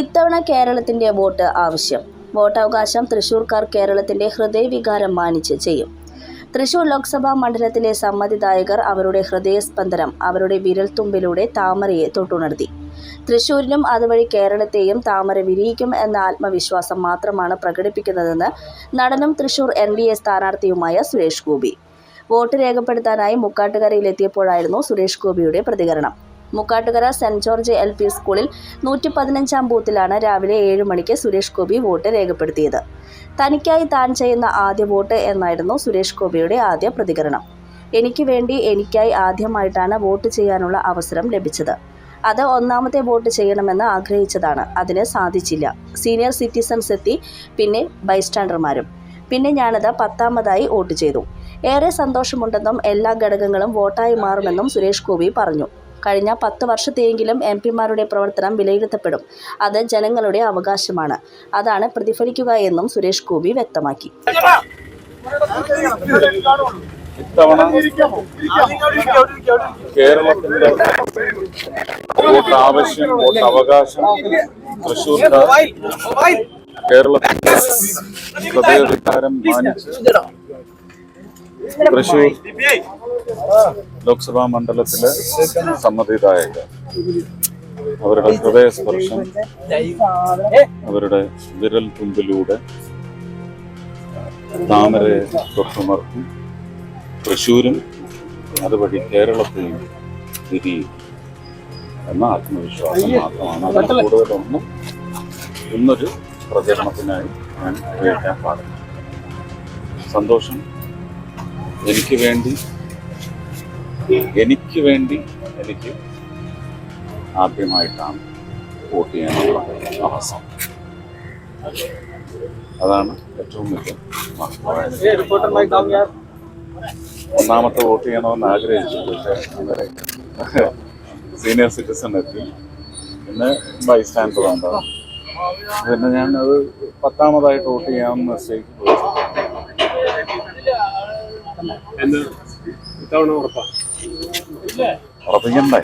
ഇത്തവണ കേരളത്തിന്റെ വോട്ട് ആവശ്യം. വോട്ടവകാശം തൃശൂർക്കാർ കേരളത്തിന്റെ ഹൃദയവികാരം മാനിച്ച് ചെയ്യും. തൃശൂർ ലോക്സഭാ മണ്ഡലത്തിലെ സമ്മതിദായകർ അവരുടെ ഹൃദയസ്പന്ദനം അവരുടെ വിരൽത്തുമ്പിലൂടെ താമരയെ തൊട്ടുണർത്തി. തൃശൂരിനും അതുവഴി കേരളത്തെയും താമര വിരിയിക്കും എന്ന ആത്മവിശ്വാസം മാത്രമാണ് പ്രകടിപ്പിക്കുന്നതെന്ന് നടനും തൃശൂർ എൻ ഡി എ സ്ഥാനാർത്ഥിയുമായ സുരേഷ് ഗോപി. വോട്ട് രേഖപ്പെടുത്താനായി മുക്കാട്ടുകരയിലെത്തിയപ്പോഴായിരുന്നു സുരേഷ് ഗോപിയുടെ പ്രതികരണം. Mukkattukara saint George L P സ്കൂളിൽ നൂറ്റി പതിനഞ്ചാം ബൂത്തിലാണ് രാവിലെ ഏഴ് മണിക്ക് സുരേഷ് ഗോപി വോട്ട് രേഖപ്പെടുത്തിയത്. തനിക്കായി താൻ ചെയ്യുന്ന ആദ്യ വോട്ട് എന്നായിരുന്നു സുരേഷ് ഗോപിയുടെ ആദ്യ പ്രതികരണം. എനിക്ക് വേണ്ടി എനിക്കായി ആദ്യമായിട്ടാണ് വോട്ട് ചെയ്യാനുള്ള അവസരം ലഭിച്ചത്. അത് ഒന്നാമത്തെ വോട്ട് ചെയ്യണമെന്ന് ആഗ്രഹിച്ചതാണ്. അതിന് സാധിച്ചില്ല. സീനിയർ സിറ്റിസൺസ് എത്തി. പിന്നെ ബൈസ്റ്റാൻഡർമാരും. പിന്നെ ഞാനത് പത്താമതായി വോട്ട് ചെയ്തു. ഏറെ സന്തോഷമുണ്ടെന്നും എല്ലാ ഘടകങ്ങളും വോട്ടായി മാറുമെന്നും സുരേഷ് ഗോപി പറഞ്ഞു. കഴിഞ്ഞ പത്ത് വർഷത്തെയെങ്കിലും എം പിമാരുടെ പ്രവർത്തനം വിലയിരുത്തപ്പെടും. അത് ജനങ്ങളുടെ അവകാശമാണ്. അതാണ് പ്രതിഫലിക്കുക എന്നും സുരേഷ് ഗോപി വ്യക്തമാക്കി. ഇത്തവണ കേരളത്തിന്റെ വോട്ട് ആവശ്യം വോട്ട് അവകാശം തൃശ്ശൂർക്കാർ കേരളത്തിന്റെ ഹൃദയവികാരം മാനിച്ച് തൃശൂർ ലോക്സഭാ മണ്ഡലത്തിലെ സമ്മതിദായക അവരുടെ ഹൃദയസ്പർശം അവരുടെ വിരൽ തുമ്പിലൂടെ താമരയെ തൊട്ടുമർത്തി തൃശ്ശൂരും അതുവഴി കേരളത്തെയും തിരിയും എന്ന ആത്മവിശ്വാസം മാത്രമാണ്. അതിൽ കൂടുതലൊന്നും ഇന്നൊരു പ്രചരണത്തിനായി ഞാൻ ഉപയോഗിക്കാൻ പാടില്ല. സന്തോഷം. എനിക്ക് വേണ്ടി എനിക്ക് വേണ്ടി എനിക്ക് ആദ്യമായിട്ടാണ് വോട്ട് ചെയ്യാനുള്ള അവസരം. അതാണ് ഏറ്റവും വലിയ ഒന്നാമത്തെ വോട്ട് ചെയ്യണമെന്ന് ആഗ്രഹിച്ചു പക്ഷേ സീനിയർ സിറ്റിസൺ എത്തി. പിന്നെ ബൈ സ്റ്റാൻഡർ ഉണ്ടാവും പിന്നെ ഞാൻ അത് പത്താമതായിട്ട് വോട്ട് ചെയ്യാമെന്ന് നിശ്ചയിച്ചു. ഉറപ്പാ ഉറപ്പിക്കണ്ടേ?